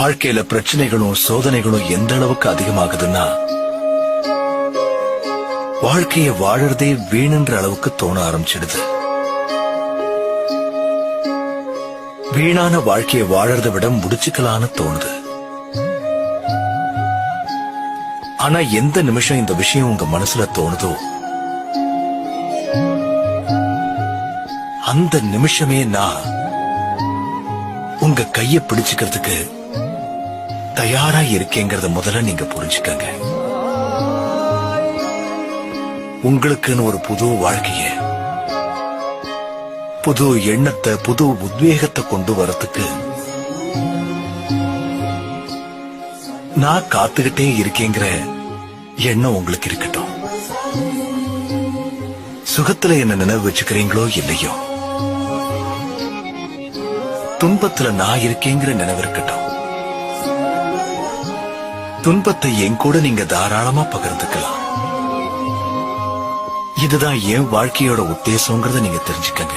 வாழ்க்கையில பிரச்சனைகளும் சோதனைகளும் எந்த அளவுக்கு அதிகமாகுதுன்னா வாழ்க்கைய வாழறதே வீணுன்ற அளவுக்கு தோண ஆரம்பிச்சிடுது. வீணான வாழ்க்கைய வாழறதை விட முடிச்சுக்கலான்னு தோணுது. ஆனா எந்த நிமிஷம் இந்த விஷயம் உங்க மனசுல தோணுதோ அந்த நிமிஷமே நான் உங்க கைய பிடிச்சுக்கிறதுக்கு தயாரா இருக்கேங்கிறத முதல்ல நீங்க புரிஞ்சுக்கங்க. உங்களுக்குன்னு ஒரு புது வாழ்க்கைய புது எண்ணத்தை புது உத்வேகத்தை கொண்டு வரத்துக்கு நான் காத்துக்கிட்டே இருக்கேங்கிற எண்ணம் உங்களுக்கு இருக்கட்டும். சுகத்துல என்ன நினைவு வச்சுக்கிறீங்களோ இல்லையோ துன்பத்துல நான் இருக்கேங்கிற நினைவு இருக்கட்டும். துன்பத்தை என் கூட நீங்க தாராளமா பகிர்ந்துக்கலாம். இதுதான் என் வாழ்க்கையோட உத்தேசங்கிறத நீங்க தெரிஞ்சுக்கங்க.